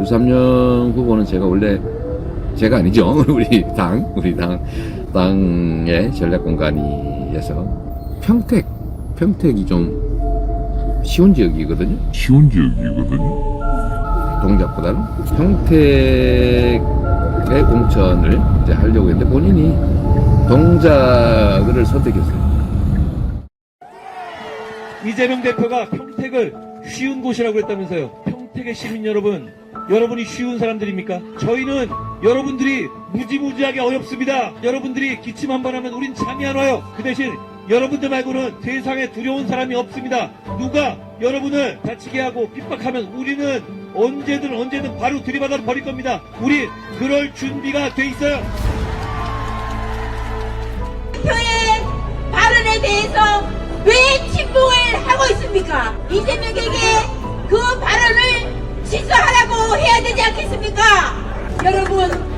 유삼영 후보는 제가 원래 제가 아니죠. 우리 당, 우리 당, 당의 전략 공간이어서 평택, 평택이 좀 쉬운 지역이거든요. 쉬운 지역이거든요. 동작보다는 평택의 공천을 이제 하려고 했는데 본인이 동작을 선택했어요. 이재명 대표가 평택을 쉬운 곳이라고 했다면서요. 평택의 시민 여러분, 여러분이 쉬운 사람들입니까? 저희는 여러분들이 무지무지하게 어렵습니다. 여러분들이 기침 한 번 하면 우린 잠이 안 와요. 그 대신 여러분들 말고는 세상에 두려운 사람이 없습니다. 누가 여러분을 다치게 하고 핍박하면 우리는 언제든 언제든 바로 들이받아 버릴 겁니다. 우리 그럴 준비가 돼 있어요. 대표의 발언에 대해서 Politika! 여러분